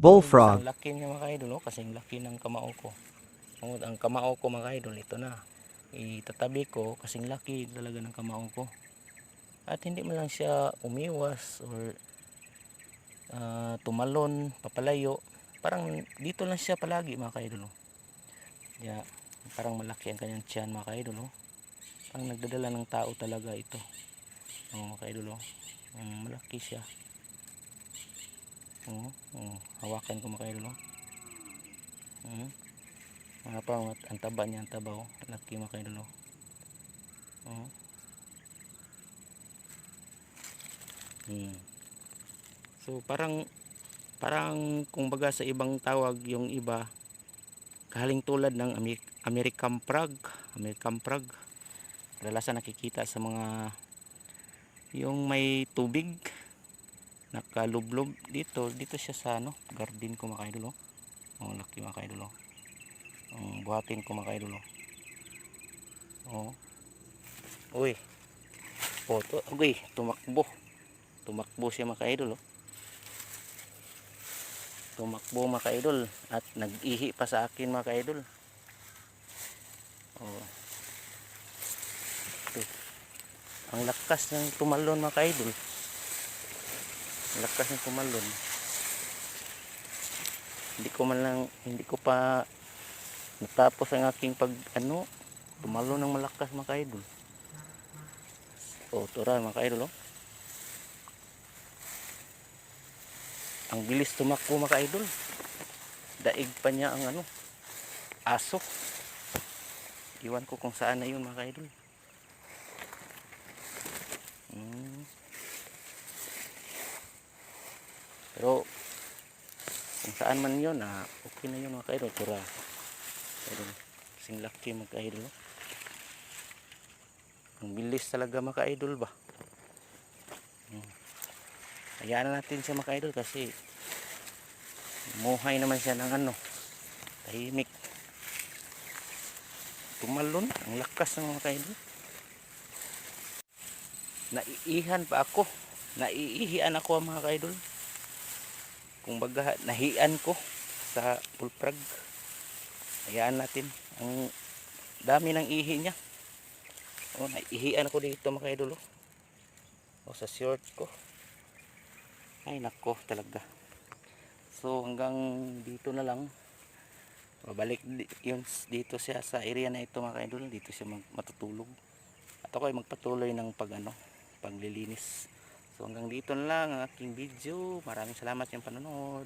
Bullfrog. Ang laki niya mga idol, oh, kasing laki ng kamao ko. Ang kamao ko mga idol, ito na. Itatabi ko kasing laki talaga ng kamao ko. At hindi man lang siya umiwas or ah, tumalon, papalayo. Parang dito lang siya palagi mga idol. Oh. Yeah, parang malaki ang kanyang tiyan mga idol. Oh. Parang nagdadala ng tao talaga ito. Oh, mga idol. Oh. Mm, malaki siya. Oo, oo. hawakan ko mga idol. Oh. Mm. Mga ang taba niya, ang taba. Oh. Laki mga. Oh. Oo. Hmm. So parang parang kung baga sa ibang tawag yung iba kahaling tulad ng Amer- American Prague, American Prague. Kadalasan nakikita sa mga yung may tubig nakalublob dito dito siya sa ano garden ko mga idol oh. laki mga idol oh. Buhatin ko mga idol oh. oh uy. Oh to, uy tumakbo. Tumakbo siya mga idol tumakbo mga idol at nag-ihi pa sa akin mga idol oh. Ito. ang lakas ng tumalon mga idol lakas ng tumalon hindi ko man lang hindi ko pa natapos ang aking pag ano tumalon ng malakas mga idol oh tura mga idol oh. Ang bilis tumakbo mga idol daig pa niya ang ano aso. Iwan ko kung saan na yun mga idol Pero kung saan man yun, ah, okay na yun mga kaidol. Tura. Kaidol. Sing mga kaidol. Ang bilis talaga mga kaidol ba. Hmm. Hayaan na natin siya mga kaidol kasi muhay naman siya ng ano. Tahimik. Tumalon. Ang lakas ng mga kaidol. Naiihan pa ako. Naiihian ako mga kaidol kung baga nahian ko sa pulprag hayaan natin ang dami ng ihi niya. Oh, naihian ako dito mga idol oh. oh, sa short ko. Ay nako talaga. So hanggang dito na lang. Babalik yun dito siya sa area na ito mga idol dito siya matutulog. At ako ay magpatuloy ng pag ano paglilinis So hanggang dito na lang ang aking video. Maraming salamat yung panonood.